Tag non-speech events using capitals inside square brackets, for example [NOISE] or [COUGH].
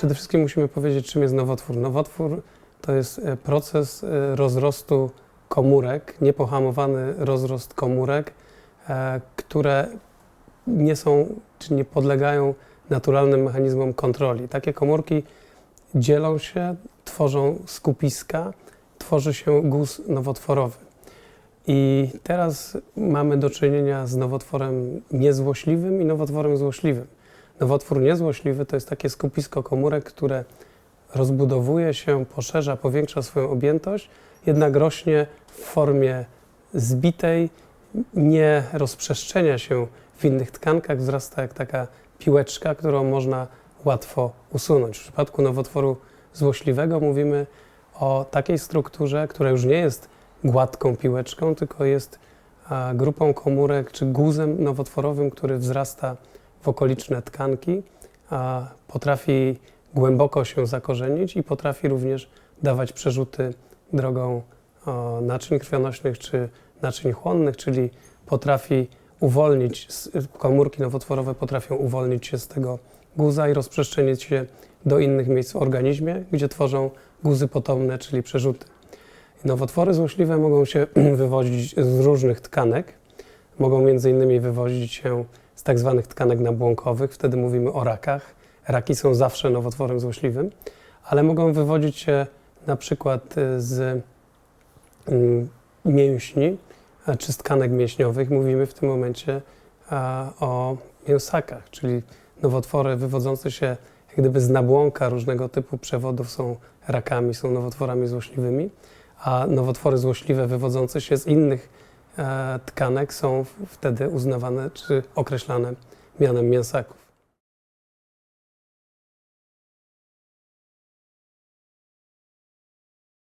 Przede wszystkim musimy powiedzieć, czym jest nowotwór. Nowotwór to jest e, proces e, rozrostu komórek, niepohamowany rozrost komórek, e, które nie są czy nie podlegają naturalnym mechanizmom kontroli. Takie komórki dzielą się, tworzą skupiska, tworzy się guz nowotworowy. I teraz mamy do czynienia z nowotworem niezłośliwym i nowotworem złośliwym. Nowotwór niezłośliwy to jest takie skupisko komórek, które rozbudowuje się, poszerza, powiększa swoją objętość, jednak rośnie w formie zbitej, nie rozprzestrzenia się w innych tkankach, wzrasta jak taka piłeczka, którą można łatwo usunąć. W przypadku nowotworu złośliwego mówimy o takiej strukturze, która już nie jest gładką piłeczką, tylko jest grupą komórek czy guzem nowotworowym, który wzrasta w okoliczne tkanki, a potrafi głęboko się zakorzenić i potrafi również dawać przerzuty drogą naczyń krwionośnych czy naczyń chłonnych, czyli potrafi uwolnić, komórki nowotworowe potrafią uwolnić się z tego guza i rozprzestrzenić się do innych miejsc w organizmie, gdzie tworzą guzy potomne, czyli przerzuty. Nowotwory złośliwe mogą się [CLEARS THROAT] wywodzić z różnych tkanek. Mogą między innymi wywodzić się z tak zwanych tkanek nabłonkowych, wtedy mówimy o rakach. Raki są zawsze nowotworem złośliwym, ale mogą wywodzić się na przykład y, z mm, mięśni czy z tkanek mięśniowych. Mówimy w tym momencie o mięsakach, czyli nowotwory wywodzące się jak gdyby z nabłonka różnego typu przewodów są rakami, są nowotworami złośliwymi, a nowotwory złośliwe wywodzące się z innych tkanek są wtedy uznawane czy określane mianem mięsaków.